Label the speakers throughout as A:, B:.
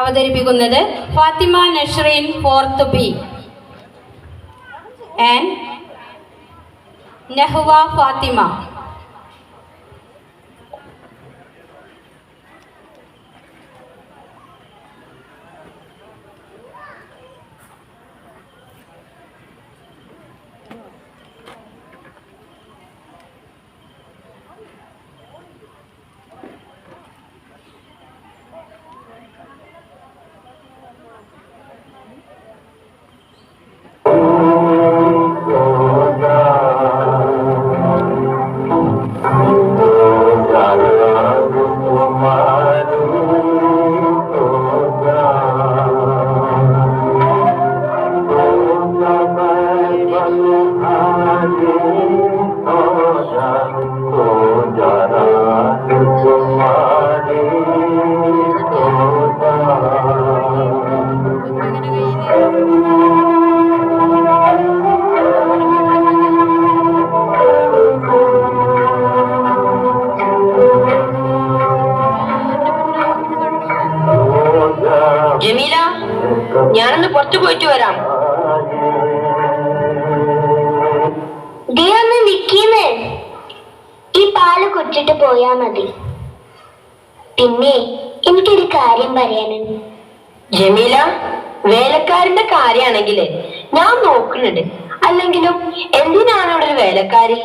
A: അവതരിപ്പിക്കുന്നത് Fathima Nashreen fourth B and Nehwa Fathima.
B: പോയിട്ട് വരാം.
C: ദേ ഒന്ന് നിക്കീന്ന്. ഈ പാൽ കുടിച്ചിട്ട് പോയാ മതി. പിന്നെ എനിക്കൊരു കാര്യം പറയാനുണ്ട്.
B: ജമീല വേലക്കാരന്റെ കാര്യാണെങ്കിൽ ഞാൻ നോക്കുന്നുണ്ട്. അല്ലെങ്കിലും എന്തിനാണ് അവിടെ ഒരു വേലക്കാരി?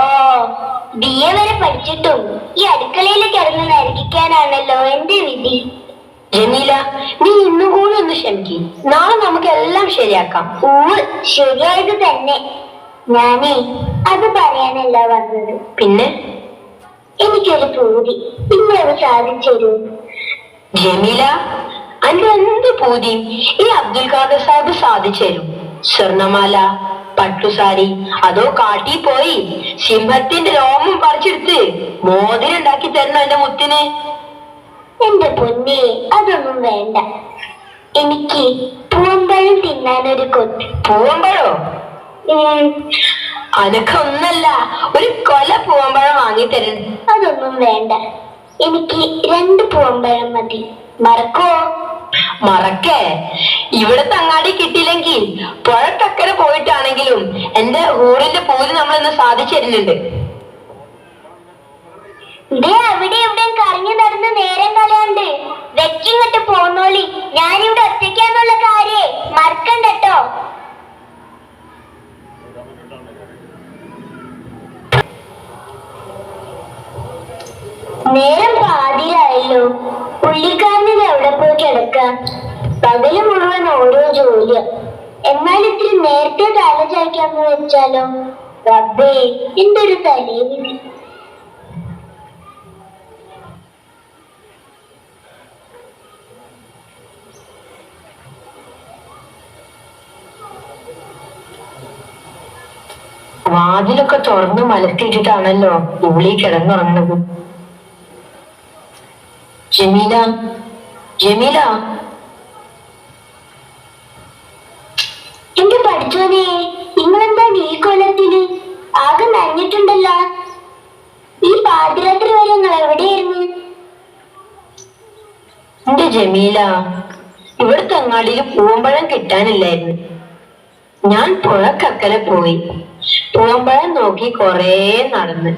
C: ഓ ബി എ വരെ പഠിച്ചിട്ടും ഈ അടുക്കളയിൽ കിടന്ന് നരകിക്കാനാണല്ലോ എന്റെ വിധി.
B: ജമീല നീ ഇന്നും ഒന്ന് ക്ഷമിക്ക്. നാളെ നമുക്ക് എല്ലാം ശരിയാക്കാം.
C: ഊവ് ശരിയായത് തന്നെ. ഞാനേ അത് പറയാനല്ല വന്നത്.
B: പിന്നെ?
C: എനിക്കൊരു പൂതി. പിന്നെ അത് സാധിച്ചു
B: ജമീല അന്റെ എന്ത് പൂതിയും ഈ അബ്ദുൽ ഖാദർ സാഹിബ് സാധിച്ചു തരും സ്വർണമാല പട്ടുസാരി അതോ കാട്ടി പോയി സിംഹത്തിന്റെ രോമം പറിച്ചെടുത്ത് മോതിരം ഉണ്ടാക്കി തരണം എന്റെ മുത്തിന്?
C: എന്റെ പൊന്നെ അതൊന്നും വേണ്ട. എനിക്ക് പൂമ്പഴം തിന്നാനൊരു കൊതി.
B: പൂമ്പഴോ
C: അതൊക്കെ
B: ഒന്നല്ല ഒരു കൊല പൂവമ്പഴം വാങ്ങി തരുന്നു
C: അതൊന്നും വേണ്ട. എനിക്ക് രണ്ട് പൂമ്പഴം മതി. മറക്കോ?
B: മറക്കേ. ഇവിടെ തങ്ങാടി കിട്ടിയില്ലെങ്കിൽ പുഴക്കക്കരെ പോയിട്ടാണെങ്കിലും എന്റെ ഊറിന്റെ പൂര് നമ്മൾ ഇന്ന് സാധിച്ചു
C: ദേ അവിടെ ഇവിടെ കറങ്ങി നടന്ന് നേരം കളയാണ്ട്. വെച്ചിങ്ങോട്ട് പോന്നോളി. ഞാനിവിടെ ഒറ്റയ്ക്കാന്നുള്ള കാര്യേ മറക്കണ്ടട്ടോ. നേരം പാതിരായല്ലോ. പുള്ളിക്കാരന് എവിടെ പോയി കിടക്കാം? പകൽ മുഴുവൻ ഓരോ ജോലിയ. എന്നാൽ ഇത്തിരി നേരത്തെ തല ചായ്ക്കാന്ന് വെച്ചാലോ? റബ്ബേ എന്റെ ഒരു
B: വാതിലൊക്കെ തുറന്ന് മലത്തിയിട്ടിട്ടാണല്ലോ ഉള്ളി കിടന്നുറങ്ങുന്നത് ജമീല ജമീല.
C: എന്റെ പഠിച്ചോനെ? നിങ്ങളെന്താ ഈ കൊല്ലത്തിൽ? ആകെ നനഞ്ഞിട്ടുണ്ടല്ലോ. ഈ പാതിരാത്രി വരെ നിങ്ങൾ എവിടെയായിരുന്നു?
B: എന്റെ ജമീല? ഇവിടുത്തെ അങ്ങാടിയിൽ പൂവമ്പഴം കിട്ടാനില്ലായിരുന്നു. ഞാൻ പുഴക്കക്കരെ പോയി. പൂവമ്പഴം നോക്കി കൊറേ നടന്ന്.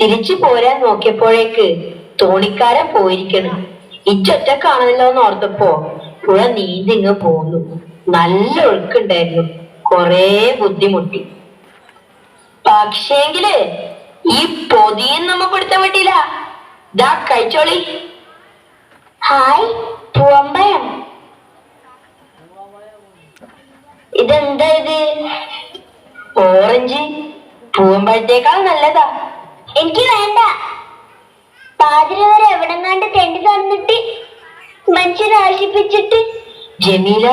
B: തിരിച്ചു പോരാൻ നോക്കിയപ്പോഴേക്ക് തോണിക്കാരൻ പോയിരിക്കണം. ഇച്ചൊറ്റക്കാണല്ലോ എന്ന് ഓർത്തപ്പോ പുഴ നീന്തിങ്ങ് പോന്നു. നല്ല ഒഴുക്കുണ്ടായിരുന്നു. കൊറേ ബുദ്ധിമുട്ടി. പക്ഷേങ്കിൽ ഈ പൊതിയും നമുക്ക് എടുത്ത വിട്ടില്ല ദാ കഴിച്ചോളി.
C: ഹായ് പൂവമ്പഴം ഇതെന്താ ഇത്?
B: ഓറഞ്ച് പൂവമ്പഴത്തേക്കാൾ നല്ലതാ.
C: എനിക്ക് വേണ്ട. പാതിര വരെ എവിടെങ്ങാണ്ട് തെണ്ടി തന്നിട്ട് മനുഷ്യനാശിപ്പിച്ചിട്ട്
B: ജമീല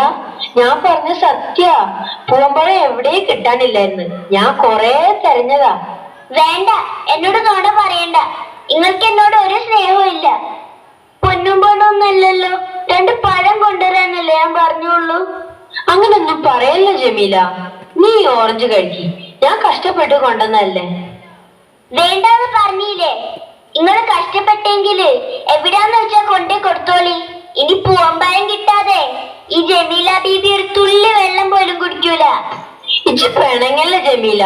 B: ഞാൻ പറഞ്ഞ സത്യ. പൂവമ്പഴം എവിടെ കിട്ടാനില്ലായിരുന്നു. ഞാൻ കൊറേ തെരഞ്ഞതാ.
C: വേണ്ട എന്നോട് നോട പറയണ്ട. നിങ്ങൾക്ക് എന്നോട് ഒരു സ്നേഹവും ഇല്ല. പൊന്നും രണ്ട് പഴം കൊണ്ടുവരാനല്ലേ ഞാൻ പറഞ്ഞുള്ളൂ.
B: അങ്ങനൊന്നും പറയല്ലോ ജമീല. നീ ഓറഞ്ച് കഴിക്കി ഞാൻ കഷ്ടപ്പെട്ട് കൊണ്ടുവന്നല്ലേ
C: വേണ്ടാന്ന് പറഞ്ഞില്ലേ? നിങ്ങൾ കഷ്ടപ്പെട്ടെങ്കിൽ എവിടാന്ന് വെച്ചാ കൊണ്ടേ കൊടുത്തോളി. ഇനി പൂവമ്പായം കിട്ടാതെ ഈ ജമീല ബീബി ഒരു തുള്ളി വെള്ളം പോലും കുടിക്കൂല.
B: ഇച്ച് പെണങ്ങല്ല ജമീല.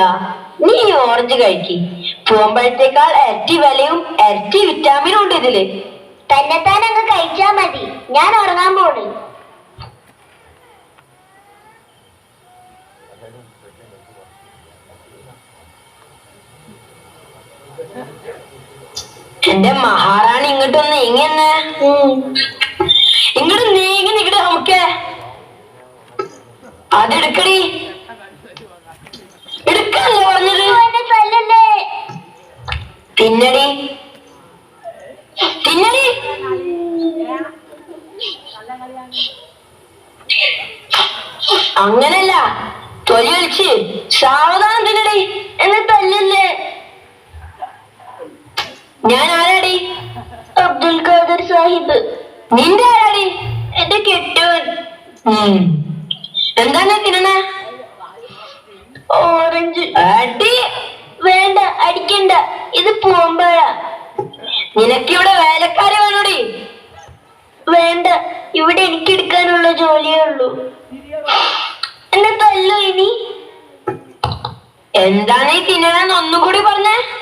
B: നീ ഓറഞ്ച് കഴിക്കി. പോകുമ്പോഴത്തേക്കാൾ ഇരട്ടി വിലയും ഇരട്ടി വിറ്റാമിനും ഉണ്ട് ഇതിൽ.
C: തന്നെത്താൻ അങ്ങ് കഴിച്ചാ മതി. ഞാൻ ഉറങ്ങാൻ പോണ്.
B: എന്റെ മഹാറാണി ഇങ്ങോട്ടൊന്ന് നീങ്ങന്നെ ഇങ്ങോട്ട് നീങ്ങി നിക്കട്ടെ നമുക്ക്. അതെടുക്കടി എടുക്കല്ലേ പറഞ്ഞത്? തിന്നടി. തിന്നടി. അങ്ങനല്ല തൊലി വലിച്ച് സാവധാനം തിന്നടി.
C: എന്നെ തല്ലല്ലേ?
B: ഞാൻ ആരാടി
C: അബ്ദുൽ ഖാദർ സാഹിബ്.
B: നിന്റെ ആരാടി?
C: എന്റെ കെട്ടവൻ.
B: എന്താണ് തിന്നണ
C: ഓറഞ്ച്.
B: അടി.
C: വേണ്ട അടിക്കണ്ട. ഇത് പൂമ്പഴ
B: നിനക്കിവിടെ വേലക്കാരെ വേണോടി?
C: വേണ്ട. ഇവിടെ എനിക്ക് എടുക്കാനുള്ള ജോലിയേ ഉള്ളൂ. എന്നെ തല്ലോ ഇനി.
B: എന്താണ് ഈ തിന്നണെന്ന് ഒന്നും കൂടി പറഞ്ഞേ?